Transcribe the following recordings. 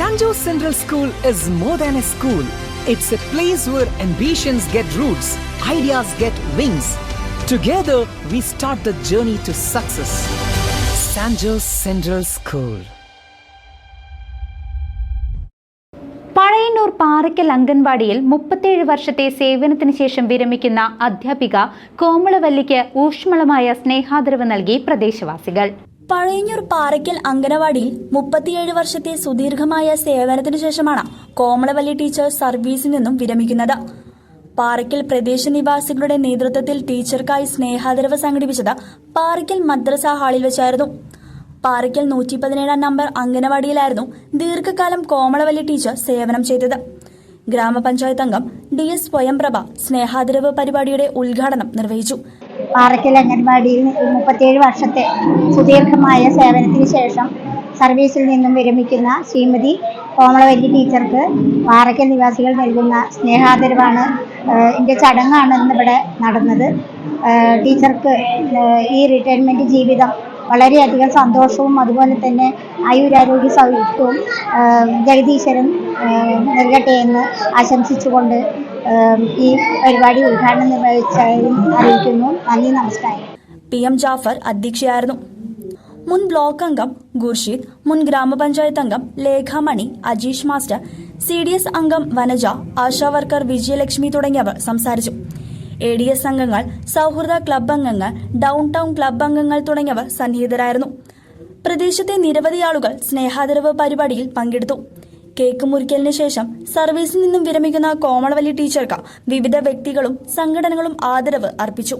Sanjo Central School is more than a school. It's a place where ambitions get roots, ideas get wings. Together, we start the journey to success. Sanjo Central School. Pazhayannur Parakkal അംഗൻവാടിയിൽ മുപ്പത്തേഴ് വർഷത്തെ സേവനത്തിന് ശേഷം വിരമിക്കുന്ന അധ്യാപിക കോമളവല്ലിക്ക് ഊഷ്മളമായ സ്നേഹാദരവ് നൽകി പ്രദേശവാസികൾ പഴയന്നൂർ പാറയ്ക്കൽ അങ്കനവാടിയിൽ മുപ്പത്തിയേഴ് വർഷത്തെ സുദീർഘമായ സേവനത്തിനു ശേഷമാണ് കോമളവല്ലി ടീച്ചർ സർവീസിൽ നിന്നും വിരമിക്കുന്നത്. പാറയ്ക്കൽ പ്രദേശ നിവാസികളുടെ നേതൃത്വത്തിൽ ടീച്ചർക്കായി സ്നേഹാദരവ് സംഘടിപ്പിച്ചത് പാറയ്ക്കൽ മദ്രസ ഹാളിൽ വെച്ചായിരുന്നു. പാറയ്ക്കൽ നൂറ്റി പതിനേഴാം നമ്പർ അങ്കനവാടിയിലായിരുന്നു ദീർഘകാലം കോമളവല്ലി ടീച്ചർ സേവനം ചെയ്തത്. ഗ്രാമപഞ്ചായത്ത് അംഗം ഡി എസ് സ്വയംപ്രഭ സ്നേഹാദരവ് പരിപാടിയുടെ ഉദ്ഘാടനം നിർവഹിച്ചു. പാറയ്ക്കൽ അംഗൻവാടിയിൽ മുപ്പത്തിയേഴ് വർഷത്തെ സുദീർഘമായ സേവനത്തിന് ശേഷം സർവീസിൽ നിന്നും വിരമിക്കുന്ന ശ്രീമതി കോമളവല്ലി ടീച്ചർക്ക് പാറയ്ക്കൽ നിവാസികൾ നൽകുന്ന സ്നേഹാദരവാണ് എന്റെ ചടങ്ങാണ് ഇന്നിവിടെ നടന്നത്. ടീച്ചർക്ക് ഈ റിട്ടയർമെന്റ് ജീവിതം വളരെയധികം സന്തോഷവും അതുപോലെ തന്നെ ആയുരാരോഗ്യ സൗഖ്യവും ജഗദീശ്വരൻ നൽകട്ടെ എന്ന് ആശംസിച്ചുകൊണ്ട് ഈ പരിപാടി ഉദ്ഘാടനം നിർവഹിച്ചതായും അറിയിക്കുന്നു. നന്ദി നമസ്കാരം. പി എം ജാഫർ അധ്യക്ഷയായിരുന്നു. മുൻ ബ്ലോക്ക് അംഗം ഖുർഷീദ് മുൻ ഗ്രാമപഞ്ചായത്ത് അംഗം Lekhamani Ajeesh master C D S അംഗം വനജ ആശാ വർക്കർ വിജയലക്ഷ്മി തുടങ്ങിയവർ സംസാരിച്ചു. എ ഡി എസ് അംഗങ്ങൾ സൗഹൃദ ക്ലബ് അംഗങ്ങൾ ഡൗൺ ടൗൺ ക്ലബ് അംഗങ്ങൾ തുടങ്ങിയവർ സന്നിഹിതരായിരുന്നു. പ്രദേശത്തെ നിരവധി ആളുകൾ സ്നേഹാദരവ് പരിപാടിയിൽ പങ്കെടുത്തു. കേക്ക് മുറിക്കലിന് ശേഷം സർവീസിൽ നിന്നും വിരമിക്കുന്ന കോമളവല്ലി ടീച്ചർക്ക് വിവിധ വ്യക്തികളും സംഘടനകളും ആദരവ് അർപ്പിച്ചു.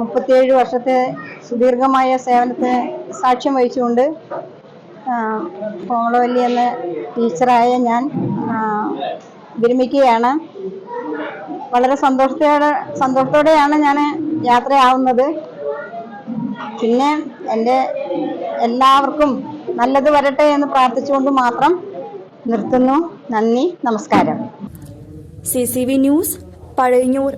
മുപ്പത്തിയേഴ് വർഷത്തെ സുദീർഘമായ സേവനത്തിന് സാക്ഷ്യം വഹിച്ചുകൊണ്ട് കോമളവല്ലി എന്ന ടീച്ചറായ ഞാൻ വിരമിക്കുകയാണ്. വളരെ സന്തോഷത്തോടെ സന്തോഷത്തോടെയാണ് ഞാൻ യാത്രയാവുന്നത്. പിന്നെ എന്റെ എല്ലാവർക്കും നല്ലത് വരട്ടെ എന്ന് പ്രാർത്ഥിച്ചുകൊണ്ട് മാത്രം നിർത്തുന്നു. നന്ദി. നമസ്കാരം. C C V news Pazhayannur